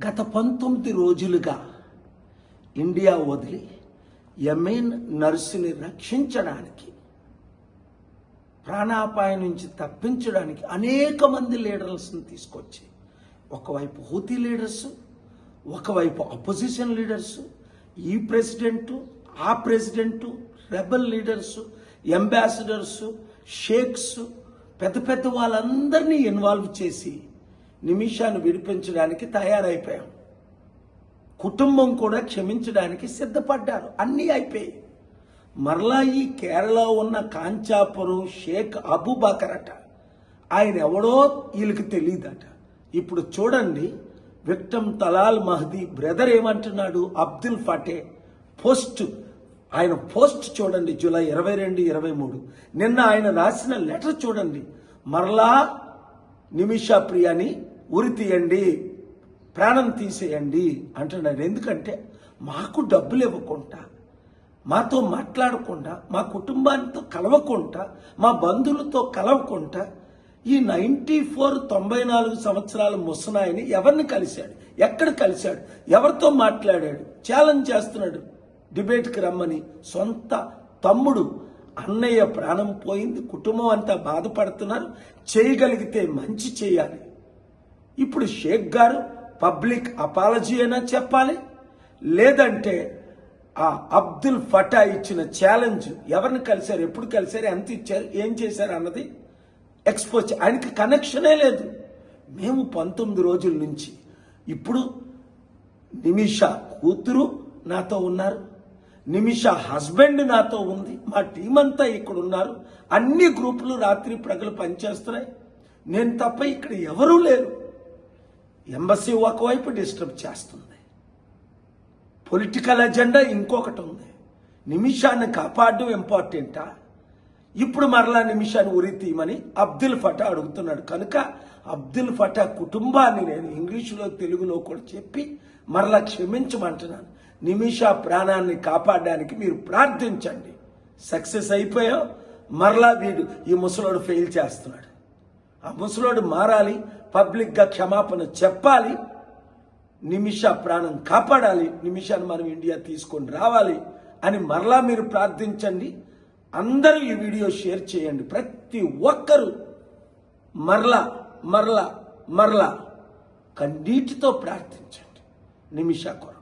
గత పంతొమ్మిది రోజులుగా ఇండియా వదిలి యమీన్ నర్సుని రక్షించడానికి ప్రాణాపాయం నుంచి తప్పించడానికి అనేక మంది లీడర్స్ని తీసుకొచ్చి ఒకవైపు హూతీ లీడర్స్ ఒకవైపు అపోజిషన్ లీడర్స్ ఈ ప్రెసిడెంటు ఆ president rebel leaders ambassadors sheikhs పెద్ద పెద్ద వాళ్ళందరినీ ఇన్వాల్వ్ చేసి నిమిషాన్ని విడిపించడానికి తయారైపోయాం. కుటుంబం కూడా క్షమించడానికి సిద్ధపడ్డారు. అన్నీ అయిపోయాయి. మరలా ఈ కేరళ ఉన్న కాంచాపురం షేక్ అబుబాకర్ అట. ఆయన ఎవడో వీళ్ళకి తెలియదట ఇప్పుడు చూడండి విక్టమ్ తలాల్ మహదీ బ్రదర్ ఏమంటున్నాడు? అబ్దుల్ ఫటే పోస్ట్ ఆయన పోస్ట్ చూడండి జూలై ఇరవై రెండు ఇరవై మూడు. నిన్న ఆయన రాసిన లెటర్ చూడండి. మరలా నిమిషా ప్రియని ఉరి తీయండి ప్రాణం తీసేయండి అంటున్నాడు. ఎందుకంటే మాకు డబ్బులు ఇవ్వకుండా మాతో మాట్లాడకుండా మా కుటుంబానితో కలవకుండా మా బంధువులతో కలవకుండా ఈ నైంటీ ఫోర్ తొంభై నాలుగు సంవత్సరాల ముసనాయని ఎవరిని కలిశాడు? ఎక్కడ కలిశాడు? ఎవరితో మాట్లాడాడు? ఛాలెంజ్ చేస్తున్నాడు? డిబేట్కి రమ్మని సొంత తమ్ముడు అన్నయ్య ప్రాణం పోయింది కుటుంబం అంతా బాధపడుతున్నారు చేయగలిగితే మంచి చేయాలి. ఇప్పుడు షేక్ గారు పబ్లిక్ అపాలజీ అయినా చెప్పాలి లేదంటే ఆ అబ్దుల్ ఫటా ఇచ్చిన ఛాలెంజ్ ఎవరిని కలిశారు ఎప్పుడు కలిశారు ఎంత ఇచ్చారు ఏం చేశారు అన్నది ఎక్స్పోజ్ ఆయనకి కనెక్షనే లేదు. మేము పంతొమ్మిది రోజుల నుంచి ఇప్పుడు నిమిష కూతురు నాతో ఉన్నారు. నిమిష హస్బెండ్ నాతో ఉంది. మా టీం అంతా ఇక్కడ ఉన్నారు అన్ని గ్రూపులు రాత్రి ప్రజలు పనిచేస్తున్నాయి. నేను తప్ప ఇక్కడ ఎవరూ లేరు. ఎంబసీ ఒకవైపు డిస్టర్బ్ చేస్తుంది. పొలిటికల్ అజెండా ఇంకొకటి ఉంది. నిమిషాన్ని కాపాడడం ఇంపార్టెంటా? ఇప్పుడు మరలా నిమిషాన్ని ఉరి తీయమని అబ్దుల్ ఫటా అడుగుతున్నాడు. కనుక అబ్దుల్ ఫటా కుటుంబాన్ని నేను ఇంగ్లీషులో తెలుగులో కూడా చెప్పి మరలా క్షమించమంటున్నాను. నిమిష ప్రాణాన్ని కాపాడడానికి మీరు ప్రార్థించండి. సక్సెస్ అయిపోయాం? మరలా వీడు ఈ ముసలోడు ఫెయిల్ చేస్తున్నాడు. ఆ ముసలోడు మారాలి పబ్లిక్గా క్షమాపణ చెప్పాలి నిమిష ప్రాణం కాపాడాలి నిమిషాన్ని మనం ఇండియా తీసుకొని రావాలి అని మరలా మీరు ప్రార్థించండి. అందరూ ఈ వీడియో షేర్ చేయండి. ప్రతి ఒక్కరూ మరలా మరలా మరలా కన్నీటితో ప్రార్థించండి. నిమిష కొరకు